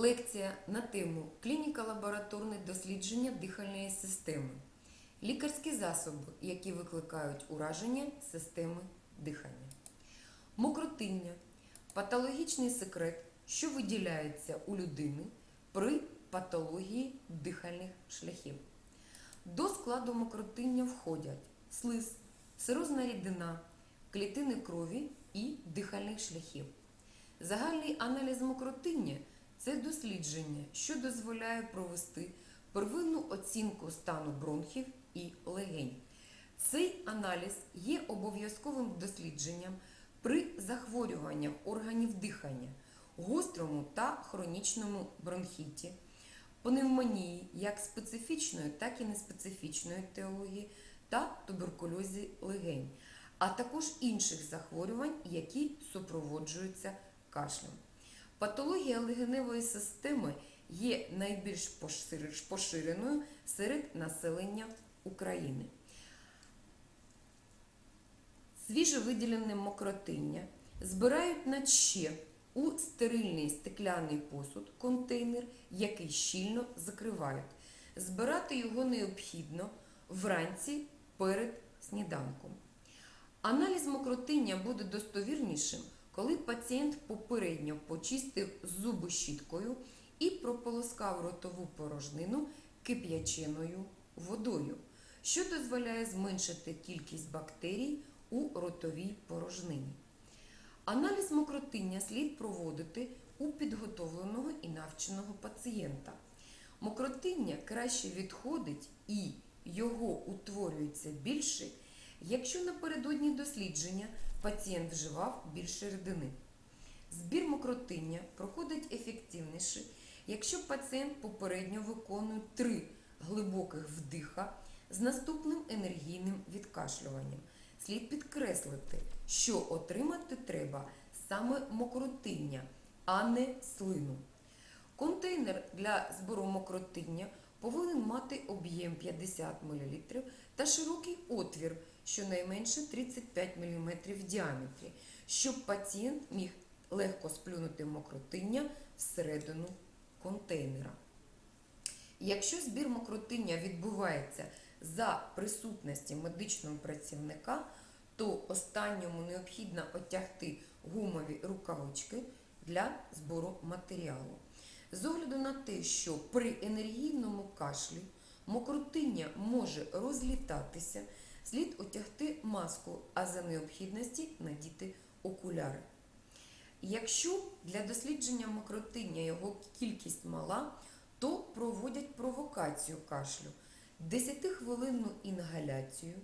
Лекція на тему Клініка лабораторне дослідження дихальної системи. Лікарські засоби, які викликають ураження системи дихання. Мокротиння патологічний секрет, що виділяється у людини при патології дихальних шляхів. До складу мокротиння входять слиз, сирозна рідина, клітини крові і дихальних шляхів. Загальний аналіз мокротиння це дослідження, що дозволяє провести первинну оцінку стану бронхів і легень. Цей аналіз є обов'язковим дослідженням при захворюваннях органів дихання, гострому та хронічному бронхіті, пневмонії як специфічної, так і неспецифічної теології та туберкульозі легень, а також інших захворювань, які супроводжуються кашлем. Патологія легеневої системи є найбільш поширеною серед населення України. Свіжовиділене мокротиння збирають на ще у стерильний стекляний посуд, контейнер, який щільно закривають. Збирати його необхідно вранці перед сніданком. Аналіз мокротиння буде достовірнішим, коли пацієнт попередньо почистив зуби щіткою і прополоскав ротову порожнину кип'яченою водою, що дозволяє зменшити кількість бактерій у ротовій порожнині. Аналіз мокротиння слід проводити у підготовленого і навченого пацієнта. Мокротиння краще відходить і його утворюється більше, якщо напередодні дослідження пацієнт вживав більше рідини. Збір мокротиння проходить ефективніше, якщо пацієнт попередньо виконує три глибоких вдиха з наступним енергійним відкашлюванням. Слід підкреслити, що отримати треба саме мокротиння, а не слину. Контейнер для збору мокротиння повинен мати об'єм 50 мл та широкий отвір, щонайменше 35 мм в діаметрі, щоб пацієнт міг легко сплюнути мокротиння всередину контейнера. Якщо збір мокротиння відбувається за присутності медичного працівника, то останньому необхідно отягти гумові рукавички для збору матеріалу. З огляду на те, що при енергійному кашлі мокротиння може розлітатися, слід отягти маску, а за необхідності надіти окуляри. Якщо для дослідження мокротиння його кількість мала, то проводять провокацію кашлю, 10-хвилинну інгаляцію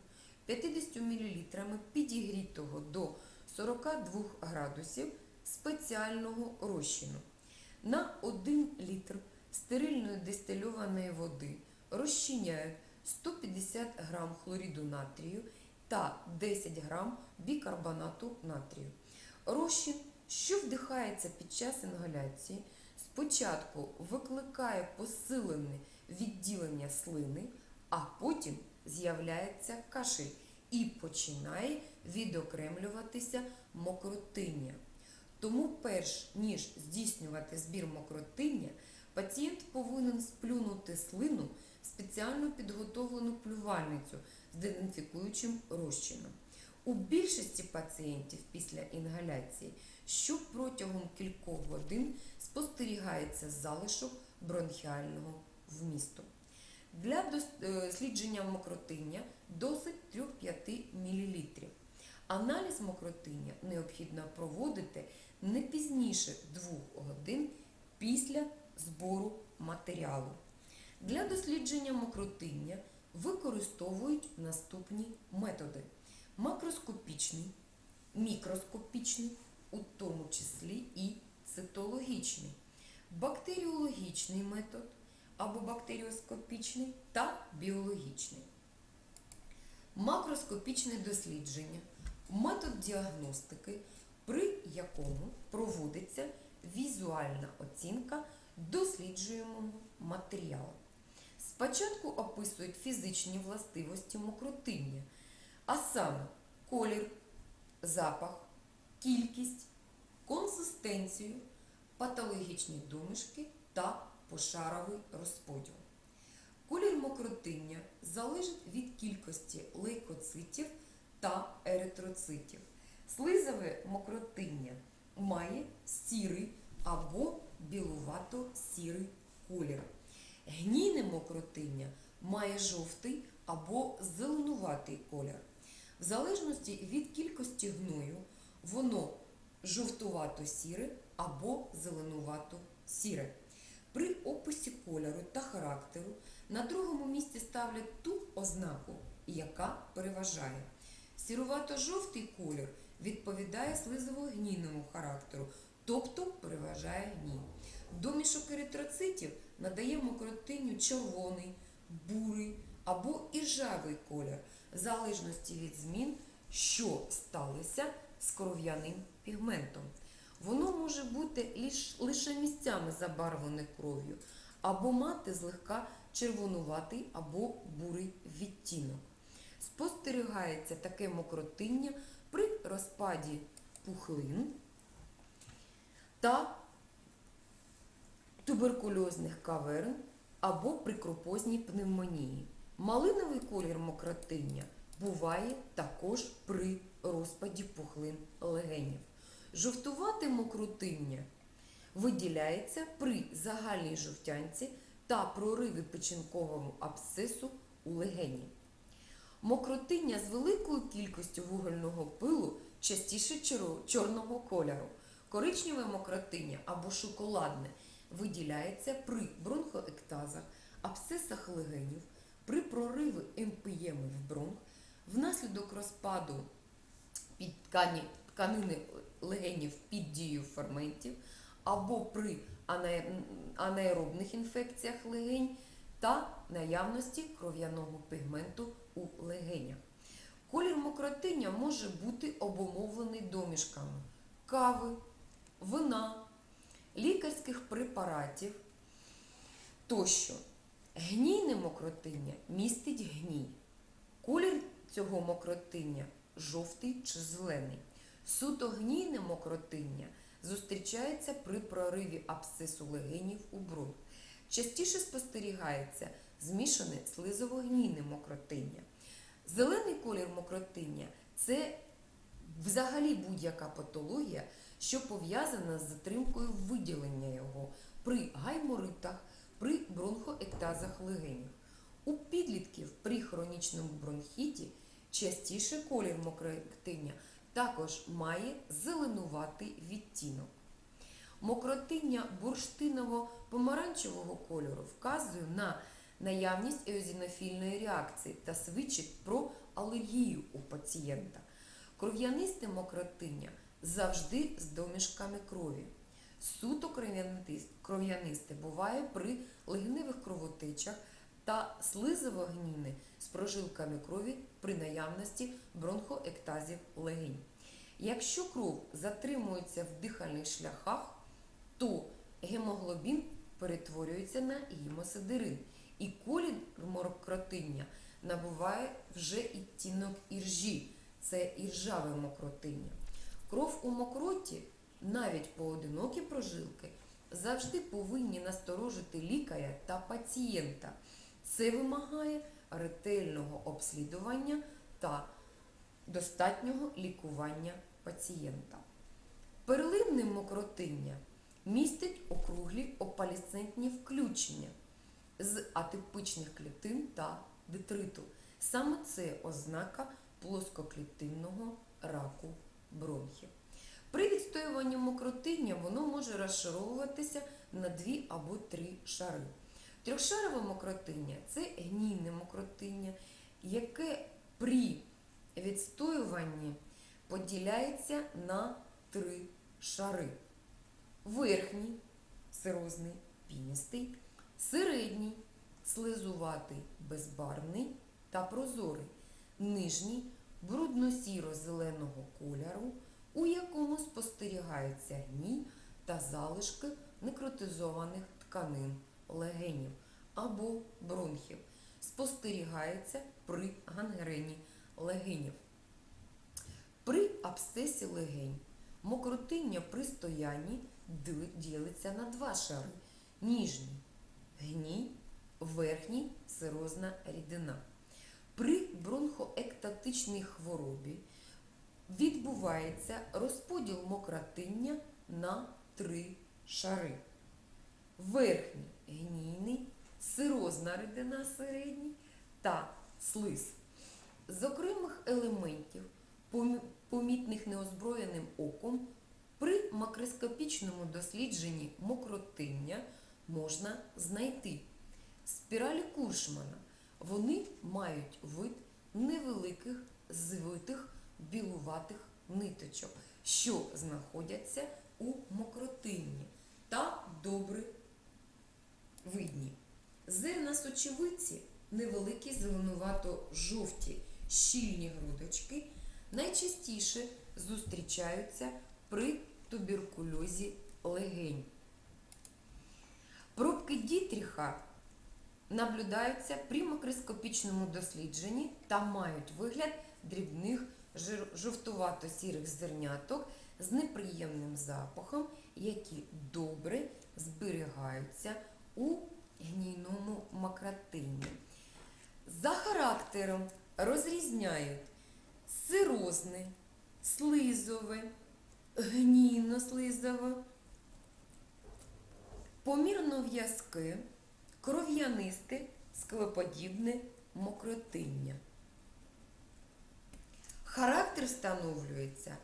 50 мл підігрітого до 42 градусів спеціального розчину. На 1 літр стерильної дистильованої води розчиняють 150 г хлоріду натрію та 10 г бікарбонату натрію. Розчин, що вдихається під час інгаляції, спочатку викликає посилене відділення слини, а потім з'являється кашель і починає відокремлюватися мокротиння. Тому, перш ніж здійснювати збір мокротиння, пацієнт повинен сплюнути слину спеціально підготовлену плювальницю з дезінфікуючим розчином. У більшості пацієнтів після інгаляції, що протягом кількох годин спостерігається залишок бронхіального вмісту. Для дослідження мокротиння досить 3-5 мл. Аналіз мокротиння необхідно проводити не пізніше 2 годин після збору матеріалу. Для дослідження мокротиння використовують наступні методи: макроскопічний, мікроскопічний, у тому числі і цитологічний, бактеріологічний метод або бактеріоскопічний та біологічний. Макроскопічне дослідження метод діагностики, при якому проводиться візуальна оцінка досліджуємого матеріалу. Спочатку описують фізичні властивості мокротиння, а саме колір, запах, кількість, консистенцію, патологічні домішки та пошаровий розподіл. Колір мокротиння залежить від кількості лейкоцитів та еритроцитів. Слизове мокротиння має сірий або білувато-сірий колір. Гнійне мокротиння має жовтий або зеленуватий колір. В залежності від кількості гною воно жовтувато-сіре або зеленувато-сіре. При описі кольору та характеру на другому місці ставлять ту ознаку, яка переважає. Сірувато-жовтий колір відповідає слизово-гнійному характеру, тобто переважає гній. Домішок еритроцитів надає мокротинню червоний, бурий або іржавий колір, в залежності від змін, що сталися з кров'яним пігментом. Воно може бути лише місцями забарвлене кров'ю, або мати злегка червонуватий або бурий відтінок. Спостерігається таке мокротиння при розпаді пухлин та туберкульозних каверн або при крупозній пневмонії. Малиновий колір мокротиння буває також при розпаді пухлин легенів. Жовтувате мокротиння виділяється при загальній жовтянці та прориві печінкового абсцесу у легені. Мокротиння з великою кількістю вугільного пилу частіше чорного кольору. Коричневе мокротиння або шоколадне виділяється при бронхоектазах, абсцесах легенів, при прориві МПЄМ в бронх, внаслідок розпаду під ткані, тканини легенів під дією ферментів або при анаеробних інфекціях легень та наявності кров'яного пігменту у легенях. Колір мокротиння може бути обумовлений домішками кави, вина, лікарських препаратів тощо. Гнійне мокротиння містить гній. Колір цього мокротиння жовтий чи зелений. Суто гнійне мокротиння зустрічається при прориві абсцесу легенів у бронх. Частіше спостерігається змішане слизово-гнійне мокротиння. Зелений колір мокротиння це взагалі будь-яка патологія, що пов'язана з затримкою виділення його при гайморитах, при бронхоектазах легенів. У підлітків при хронічному бронхіті частіше колір мокротиння також має зеленуватий відтінок. Мокротиння бурштиново-помаранчевого кольору вказує на наявність еозінофільної реакції та свідчить про алергію у пацієнта. Кров'янисте мокротиння завжди з домішками крові. Суто кров'янисте- буває при легеневих кровотечах та слизово-гнійне з прожилками крові при наявності бронхоектазів легень. Якщо кров затримується в дихальних шляхах, то гемоглобін перетворюється на гемосидерин, і колір мокротиння набуває вже відтінок іржі, це іржаве мокротиння. Кров у мокроті, навіть поодинокі прожилки, завжди повинні насторожити лікаря та пацієнта. Це вимагає ретельного обслідування та достатнього лікування пацієнта. Перлинне мокротиння містить округлі опалісцентні включення з атипичних клітин та детриту. Саме це ознака плоскоклітинного раку бронхів. При відстоюванні мокротиння воно може розшаровуватися на дві або три шари. Трьохшарове мокротиння це гнійне мокротиння, яке при відстоюванні поділяється на три шари. Верхній сирозний піністий, середній слизуватий безбарвний та прозорий, нижній брудно-сіро-зеленого кольору, у якому спостерігається гній та залишки некротизованих тканин легенів або бронхів. Спостерігається при гангрені легенів. При абсцесі легень мокротиння при стоянні ділиться на два шари ніжній гній, верхній сирозна рідина. При бронхоектатичній хворобі відбувається розподіл мокротиння на три шари. Верхній гнійний, сирозна рідина середній та слиз. З окремих елементів, помітних неозброєним оком, при макроскопічному дослідженні мокротиння можна знайти спіралі Куршмана. Вони мають вид невеликих звитих білуватих ниточок, що знаходяться у мокротинні та добре видні. Зерна сочевиці невеликі зеленувато-жовті щільні грудочки найчастіше зустрічаються при туберкульозі легень. Пробки Дітріха наблюдаються при макроскопічному дослідженні та мають вигляд дрібних жовтувато-сірих зерняток з неприємним запахом, які добре зберігаються у гнійному макротинні. За характером розрізняють сирозне, слизове, гнійно-слизове, помірно в'язке, кров'янисте, склеподібне мокротиння. Характер встановлюється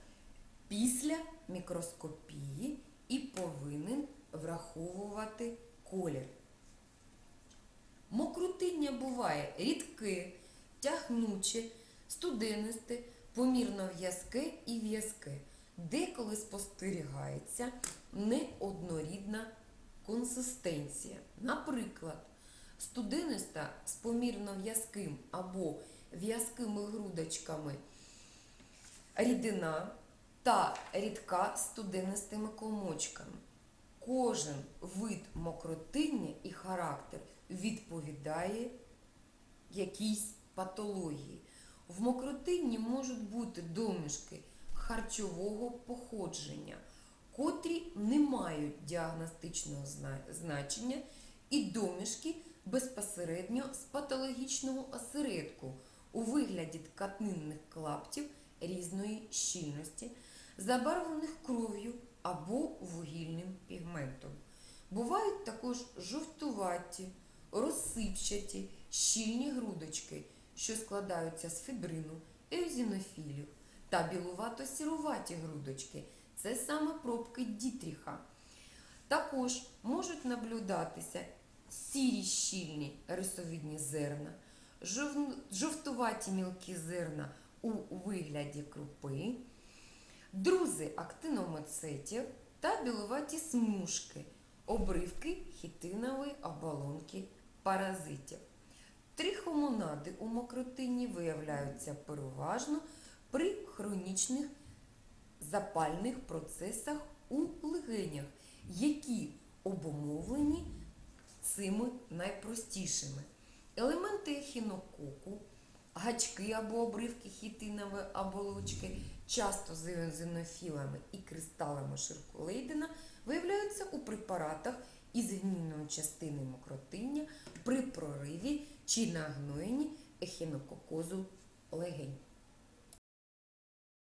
після мікроскопії і повинен враховувати колір. Мокротиння буває рідке, тягнуче, студенисте, помірно в'язке і в'язке. Деколи спостерігається неоднорідна консистенція. Наприклад, студениста з помірно в'язким або в'язкими грудочками рідина та рідка з студенистими комочками. Кожен вид мокротиння і характер відповідає якійсь патології. В мокротинні можуть бути домішки харчового походження, котрі не мають діагностичного значення, і домішки безпосередньо з патологічного осередку у вигляді тканинних клаптів різної щільності, забарвлених кров'ю або вугільним пігментом. Бувають також жовтуваті, розсипчаті, щільні грудочки, що складаються з фібрину, еозінофілів та білувато-сіруваті грудочки. Це саме пробки Дітріха. Також можуть наблюдатися сірі щільні рисовидні зерна, жов- жовтуваті мілкі зерна у вигляді крупи, друзи актиномоцетів та білуваті смужки, обривки хітинової оболонки паразитів. Трихомонади у мокротині виявляються переважно при хронічних запальних процесах у легенях, які обумовлені цими найпростішими. Елементи ехінококу, гачки або обривки хітинової оболочки, часто з езонофілами і кристалами ширколейдена, виявляються у препаратах із гнійної частини мокротиння при прориві чи нагноєнні ехінококозу легень.